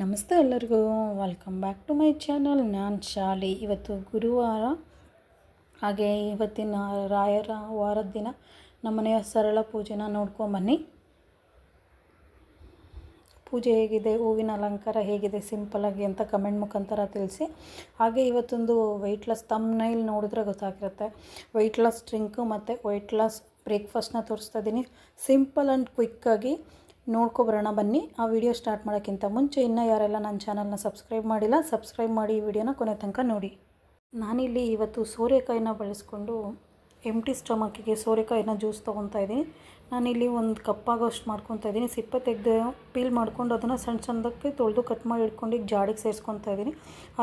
ನಮಸ್ತೆ ಎಲ್ಲರಿಗೂ. Welcome back to my channel ನಾನು ಶಾಲಿ. ಇವತ್ತು ಗುರುವಾರ. ಹಾಗೆ ಇವತ್ತಿನ ರಾಯರ ವಾರದ ದಿನ. ನಮ್ಮನೆಯ ಸರಳ ಪೂಜೆನ ನೋಡ್ಕೊಂಬನ್ನಿ ಪೂಜೆ ಹೇಗಿದೆ, ಹೂವಿನ ಅಲಂಕಾರ ಹೇಗಿದೆ ಸಿಂಪಲಾಗಿ ಅಂತ ಕಮೆಂಟ್ ಮುಖಾಂತರ ತಿಳಿಸಿ. ಹಾಗೆ ಇವತ್ತೊಂದು ವೆಯ್ಟ್ ಲಾಸ್ ತಮ್ನೈಲ್ ನೋಡಿದ್ರೆ ಗೊತ್ತಾಗಿರುತ್ತೆ. ವೆಯ್ಟ್ ಲಾಸ್ ಡ್ರಿಂಕು ಮತ್ತು ವೆಯ್ಟ್ ಲಾಸ್ ಬ್ರೇಕ್ಫಾಸ್ಟ್ನ ತೋರಿಸ್ತಾ ಇದ್ದೀನಿ ಸಿಂಪಲ್ ಆ್ಯಂಡ್ ಕ್ವಿಕ್ಕಾಗಿ ನೋಡ್ಕೊಬರೋಣ ಬನ್ನಿ. ಆ ವಿಡಿಯೋ ಸ್ಟಾರ್ಟ್ ಮಾಡೋಕ್ಕಿಂತ ಮುಂಚೆ ಇನ್ನೂ ಯಾರೆಲ್ಲ ನನ್ನ ಚಾನಲ್ನ ಸಬ್ಸ್ಕ್ರೈಬ್ ಮಾಡಿಲ್ಲ, ಸಬ್ಸ್ಕ್ರೈಬ್ ಮಾಡಿ ಈ ವಿಡಿಯೋನ ಕೊನೆ ತನಕ ನೋಡಿ. ನಾನಿಲ್ಲಿ ಇವತ್ತು ಸೋರೆಕಾಯಿನ ಬಳಸ್ಕೊಂಡು ಎಂಟಿ ಸ್ಟಮಕ್ಕಿಗೆ ಸೋರೆಕಾಯಿನ ಜ್ಯೂಸ್ ತೊಗೊತಾ ಇದ್ದೀನಿ. ನಾನಿಲ್ಲಿ ಒಂದು ಕಪ್ಪಾಗೋಷ್ಟು ಮಾಡ್ಕೊತಾ ಇದ್ದೀನಿ. ಸಿಪ್ಪೆ ತೆಗೆದು ಪೀಲ್ ಮಾಡ್ಕೊಂಡು ಅದನ್ನು ಸಣ್ಣ ಸಣ್ಣದಕ್ಕೆ ತೊಳೆದು ಕಟ್ ಮಾಡಿ ಇಟ್ಕೊಂಡು ಈಗ ಜಾಡಿಗೆ ಸೇರಿಸ್ಕೊತಾ ಇದ್ದೀನಿ.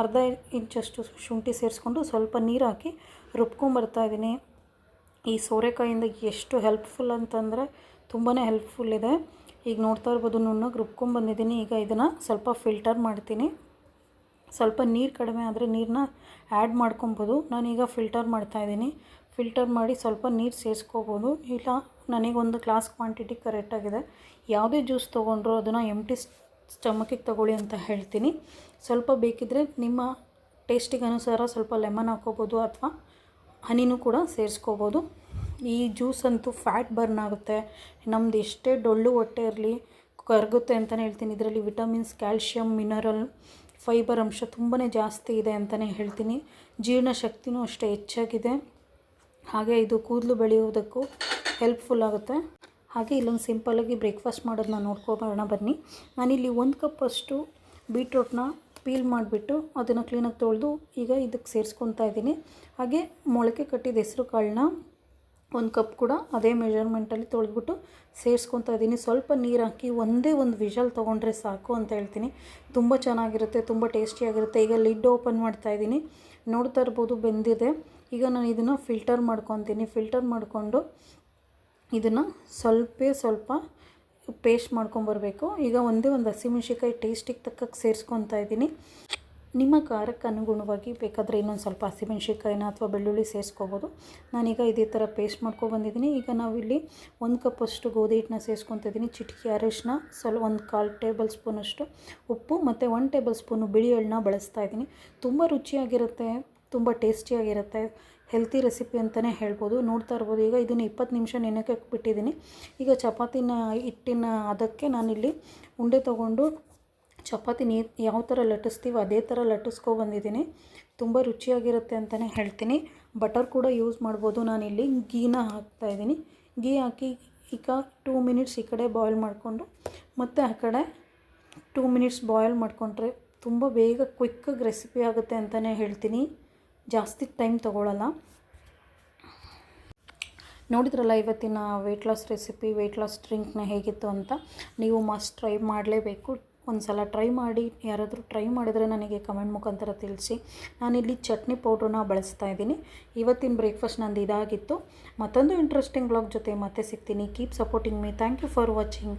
ಅರ್ಧ ಇಂಚಷ್ಟು ಶುಂಠಿ ಸೇರಿಸ್ಕೊಂಡು ಸ್ವಲ್ಪ ನೀರು ಹಾಕಿ ರುಬ್ಕೊಂಬರ್ತಾ ಇದ್ದೀನಿ. ಈ ಸೋರೆಕಾಯಿಂದ ಎಷ್ಟು ಹೆಲ್ಪ್ಫುಲ್ ಅಂತಂದರೆ ತುಂಬಾ ಹೆಲ್ಪ್ಫುಲ್ ಇದೆ. ಈಗ ನೋಡ್ತಾ ಇರ್ಬೋದು ನುಣ್ಣಗೆ ರುಬ್ಕೊಂಬಂದಿದ್ದೀನಿ ಈಗ ಇದನ್ನು ಸ್ವಲ್ಪ ಫಿಲ್ಟರ್ ಮಾಡ್ತೀನಿ. ಸ್ವಲ್ಪ ನೀರು ಕಡಿಮೆ ಆದರೆ ನೀರನ್ನ ಆ್ಯಡ್ ಮಾಡ್ಕೊಬೋದು. ನಾನೀಗ ಫಿಲ್ಟರ್ ಮಾಡ್ತಾಯಿದ್ದೀನಿ ಫಿಲ್ಟರ್ ಮಾಡಿ ಸ್ವಲ್ಪ ನೀರು ಸೇರಿಸ್ಕೋಬೋದು. ಇಲ್ಲ ನನಗೊಂದು ಗ್ಲಾಸ್ ಕ್ವಾಂಟಿಟಿ ಕರೆಕ್ಟಾಗಿದೆ ಯಾವುದೇ ಜ್ಯೂಸ್ ತೊಗೊಂಡ್ರು ಅದನ್ನು ಎಂಟಿ ಸ್ಟಮಕಿಗೆ ತೊಗೊಳ್ಳಿ ಅಂತ ಹೇಳ್ತೀನಿ. ಸ್ವಲ್ಪ ಬೇಕಿದ್ದರೆ ನಿಮ್ಮ ಟೇಸ್ಟಿಗೆ ಅನುಸಾರ ಸ್ವಲ್ಪ ಲೆಮನ್ ಹಾಕ್ಕೋಬೋದು ಅಥವಾ ಹನಿನೂ ಕೂಡ ಸೇರಿಸ್ಕೋಬೋದು. ಈ ಜ್ಯೂಸ್ ಅಂತೂ ಫ್ಯಾಟ್ ಬರ್ನ್ ಆಗುತ್ತೆ. ನಮ್ದು ಎಷ್ಟೇ ಡೊಳ್ಳು ಹೊಟ್ಟೆ ಇರಲಿ, ಕರಗುತ್ತೆ ಅಂತಲೇ ಹೇಳ್ತೀನಿ. ಇದರಲ್ಲಿ ವಿಟಮಿನ್ಸ್ ಕ್ಯಾಲ್ಶಿಯಂ ಮಿನರಲ್ ಫೈಬರ್ ಅಂಶ ತುಂಬಾ ಜಾಸ್ತಿ ಇದೆ ಅಂತಲೇ ಹೇಳ್ತೀನಿ. ಜೀರ್ಣಶಕ್ತಿನೂ ಅಷ್ಟೇ ಹೆಚ್ಚಾಗಿದೆ. ಹಾಗೆ ಇದು ಕೂದಲು ಬೆಳೆಯುವುದಕ್ಕೂ ಹೆಲ್ಪ್ಫುಲ್ ಆಗುತ್ತೆ. ಹಾಗೆ ಇಲ್ಲೊಂದು ಸಿಂಪಲ್ಲಾಗಿ ಬ್ರೇಕ್ಫಾಸ್ಟ್ ಮಾಡೋದನ್ನ ನೋಡ್ಕೋಬೋಣ ಬನ್ನಿ. ನಾನಿಲ್ಲಿ ಒಂದು ಕಪ್ಪಷ್ಟು ಬೀಟ್ರೂಟ್ನ ಪೀಲ್ ಮಾಡಿಬಿಟ್ಟು ಅದನ್ನು ಕ್ಲೀನಾಗಿ ತೊಳೆದು ಈಗ ಇದಕ್ಕೆ ಸೇರಿಸ್ಕೊತಾ ಇದ್ದೀನಿ. ಹಾಗೆ ಮೊಳಕೆ ಕಟ್ಟಿದ ಹೆಸರು ಕಾಳನ್ನ ಒಂದು ಕಪ್ ಕೂಡ ಅದೇ ಮೆಜರ್ಮೆಂಟಲ್ಲಿ ತೊಳೆದ್ಬಿಟ್ಟು ಸೇರಿಸ್ಕೊತಾ ಇದ್ದೀನಿ. ಸ್ವಲ್ಪ ನೀರು ಹಾಕಿ ಒಂದೇ ಒಂದು ವಿಷಲ್ ತೊಗೊಂಡ್ರೆ ಸಾಕು ಅಂತ ಹೇಳ್ತೀನಿ. ತುಂಬ ಚೆನ್ನಾಗಿರುತ್ತೆ, ತುಂಬ ಟೇಸ್ಟಿಯಾಗಿರುತ್ತೆ ಈಗ ಲಿಡ್ ಓಪನ್ ಮಾಡ್ತಾ ಇದ್ದೀನಿ. ನೋಡ್ತಾ ಇರ್ಬೋದು, ಬೆಂದಿದೆ. ಈಗ ನಾನು ಇದನ್ನು ಫಿಲ್ಟರ್ ಮಾಡ್ಕೊತೀನಿ. ಫಿಲ್ಟರ್ ಮಾಡಿಕೊಂಡು ಇದನ್ನು ಸ್ವಲ್ಪ ಸ್ವಲ್ಪ ಪೇಸ್ಟ್ ಮಾಡ್ಕೊಂಬರ್ಬೇಕು. ಈಗ ಒಂದೇ ಒಂದು ಹಸಿಮೆಣ್ಸಿಕಾಯಿ ಟೇಸ್ಟಿಗೆ ತಕ್ಕಕ್ಕೆ ಸೇರಿಸ್ಕೊತಾ ಇದ್ದೀನಿ. ನಿಮ್ಮ ಖಾರಕ್ಕೆ ಅನುಗುಣವಾಗಿ ಬೇಕಾದರೆ ಇನ್ನೊಂದು ಸ್ವಲ್ಪ ಹಸಿಮೆಣ್ಸಿಕಾಯಿನ ಅಥವಾ ಬೆಳ್ಳುಳ್ಳಿ ಸೇರಿಸ್ಕೋಬೋದು. ನಾನೀಗ ಇದೇ ಥರ ಪೇಸ್ಟ್ ಮಾಡ್ಕೊಬಂದಿದ್ದೀನಿ ಈಗ ನಾವಿಲ್ಲಿ ಒಂದು ಕಪ್ಪಷ್ಟು ಗೋಧಿ ಹಿಟ್ಟನ್ನ ಸೇರಿಸ್ಕೊತಿದ್ದೀನಿ ಚಿಟಕಿ ಅರಿಶಿನ ಸ್ವಲ್ಪ ಒಂದು ಕಾಲು ಟೇಬಲ್ ಸ್ಪೂನಷ್ಟು ಉಪ್ಪು ಮತ್ತು ಒನ್ ಟೇಬಲ್ ಸ್ಪೂನು ಬಿಳಿ ಎಳ್ಳನ್ನ ಬಳಸ್ತಾ ಇದ್ದೀನಿ. ತುಂಬ ರುಚಿಯಾಗಿರುತ್ತೆ, ತುಂಬ ಟೇಸ್ಟಿಯಾಗಿರುತ್ತೆ, ಹೆಲ್ತಿ ರೆಸಿಪಿ ಅಂತಲೇ ಹೇಳ್ಬೋದು. ನೋಡ್ತಾ ಇರ್ಬೋದು. ಈಗ ಇದನ್ನು ಇಪ್ಪತ್ತು ನಿಮಿಷ ನೆನೆಕಕ್ಕೆ ಬಿಟ್ಟಿದ್ದೀನಿ ಈಗ ಚಪಾತಿನ ಹಿಟ್ಟಿನ ಅದಕ್ಕೆ ನಾನಿಲ್ಲಿ ಉಂಡೆ ತೊಗೊಂಡು ಚಪಾತಿ ನೀ ಯಾವ ಥರ ಲಟ್ಟಿಸ್ತೀವೋ ಅದೇ ಥರ ಲಟ್ಟಿಸ್ಕೊ ಬಂದಿದ್ದೀನಿ. ತುಂಬ ರುಚಿಯಾಗಿರುತ್ತೆ ಅಂತಲೇ ಹೇಳ್ತೀನಿ. ಬಟರ್ ಕೂಡ ಯೂಸ್ ಮಾಡ್ಬೋದು ನಾನಿಲ್ಲಿ. ಗೀನ ಹಾಕ್ತಾಯಿದ್ದೀನಿ ಗೀ ಹಾಕಿ ಈಗ ಟೂ ಮಿನಿಟ್ಸ್ ಈ ಕಡೆ ಬಾಯ್ಲ್ ಮಾಡಿಕೊಂಡು ಮತ್ತು ಆ ಕಡೆ ಟೂ ಮಿನಿಟ್ಸ್ ಬಾಯ್ಲ್ ಮಾಡಿಕೊಂಡ್ರೆ ತುಂಬ ಬೇಗ ಕ್ವಿಕ್ಕಾಗಿ ರೆಸಿಪಿ ಆಗುತ್ತೆ ಅಂತಲೇ ಹೇಳ್ತೀನಿ. ಜಾಸ್ತಿ ಟೈಮ್ ತೊಗೊಳ್ಳಲ್ಲ ನೋಡಿದ್ರಲ್ಲ ಇವತ್ತಿನ weight loss recipe weight loss ಡ್ರಿಂಕ್ನ ಹೇಗಿತ್ತು ಅಂತ? ನೀವು ಮಸ್ಟ್ ಟ್ರೈ ಮಾಡಲೇಬೇಕು. ಒಂದು ಸಲ ಟ್ರೈ ಮಾಡಿ, ಯಾರಾದರೂ ಟ್ರೈ ಮಾಡಿದರೆ ನನಗೆ ಕಮೆಂಟ್ ಮುಖಾಂತರ ತಿಳಿಸಿ. ನಾನಿಲ್ಲಿ ಚಟ್ನಿ ಪೌಡ್ರನ್ನ ಬಳಸ್ತಾ ಇದ್ದೀನಿ. ಇವತ್ತಿನ ಬ್ರೇಕ್ಫಾಸ್ಟ್ ನಂದು ಇದಾಗಿತ್ತು. ಮತ್ತೊಂದು ಇಂಟ್ರೆಸ್ಟಿಂಗ್ ಬ್ಲಾಗ್ ಜೊತೆ ಮತ್ತೆ ಸಿಗ್ತೀನಿ. Keep supporting me thank you for watching